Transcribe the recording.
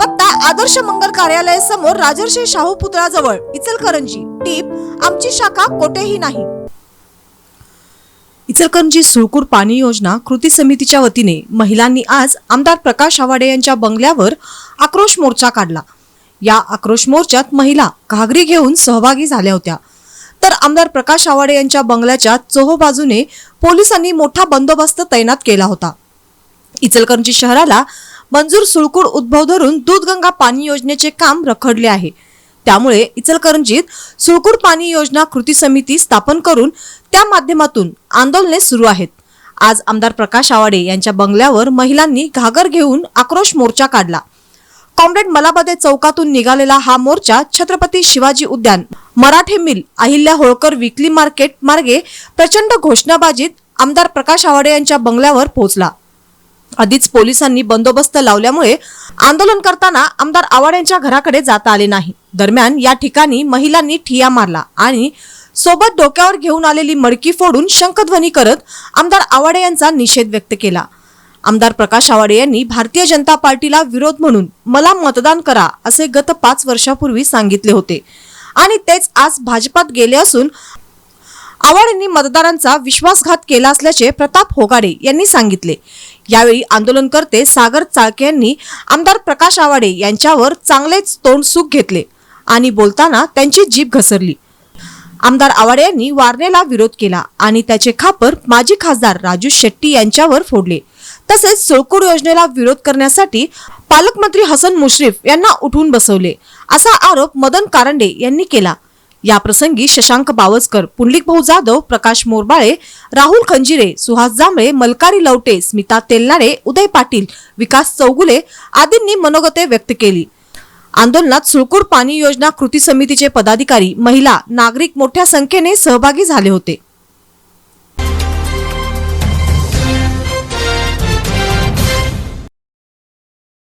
पत्ता आदर्श मंगल कार्यालय समोर राजर्षी शाहू पुतळाजवळ इचलकरंजी. टीप आमची शाखा कोठेही नाही. इचलकरंजी सुळकूर पाणी योजना कृती समितीच्या वतीने महिलांनी आज आमदार प्रकाश आवाडे यांच्या बंगल्यावर आक्रोश मोर्चा काढला. या आक्रोश मोर्चात महिला घागरी घेऊन सहभागी झाल्या होत्या. तर आमदार प्रकाश आवाडे यांच्या बंगल्याच्या चोहोबाजूने पोलिसांनी मोठा बंदोबस्त तैनात केला होता. इचलकरंजी शहराला मंजूर सुळकूड उद्भव धरून दूधगंगा पाणी योजनेचे काम रखडले आहे. त्यामुळे इचलकरंजीत सुळकूड पाणी योजना कृती समिती स्थापन करून त्या माध्यमातून आंदोलने सुरू आहेत. आज आमदार प्रकाश आवाडे यांच्या बंगल्यावर महिलांनी घागर घेऊन आक्रोश मोर्चा काढला. कॉम्रेड मलाबदे चौकातून निघालेला हा मोर्चा छत्रपती शिवाजी उद्यान Marathe mill Ahilya Holkar weekly market मार्गे प्रचंड घोषणाबाजीत आमदार प्रकाश आवाडे यांच्या बंगल्यावर पोहोचला. आधीच पोलिसांनी बंदोबस्त लावल्यामुळे आंदोलन करताना आमदार आवाड यांच्या घराकडे जाता आले नाही. दरम्यान या ठिकाणी महिलांनी ठिया मारला आणि सोबत डोक्यावर घेऊन आलेली मडकी फोडून शंखध्वनी करत आमदार आवाडे यांचा निषेध व्यक्त केला. आमदार प्रकाश आवाडे यांनी भारतीय जनता पार्टीला विरोध म्हणून मला मतदान करा असे गत पाच वर्षापूर्वी सांगितले होते. आणि तेच आज भाजपात गेले असून आव्हाड यांनी मतदारांचा विश्वासघात केला असल्याचे प्रताप होगाडे यांनी सांगितले. यावेळी आंदोलनकर्ते सागर चाळके यांनी आमदार प्रकाश आवाडे यांच्यावर चांगलेच तोंड सुख घेतले आणि बोलताना त्यांची जीभ घसरली. आमदार आवाडे यांनी वारणेला विरोध केला आणि त्याचे खापर माजी खासदार राजू शेट्टी यांच्यावर फोडले. तसेच सोळकूड योजनेला विरोध करण्यासाठी पालकमंत्री हसन मुश्रीफ यांना उठून बसवले. असा आरोप मदन कारंडे यांनी केला. याप्रसंगी शशांक बावस्कर पुंडलिक भाऊ जाधव प्रकाश मोरबाळे राहुल खंजिरे सुहास जांभळे मलकारी लवटे स्मिता तेलनारे उदय पाटील विकास चौगुले आदींनी मनोगते व्यक्त केली. आंदोलनात सुळकूर पाणी योजना कृती समितीचे पदाधिकारी महिला नागरिक मोठ्या संख्येने सहभागी झाले होते.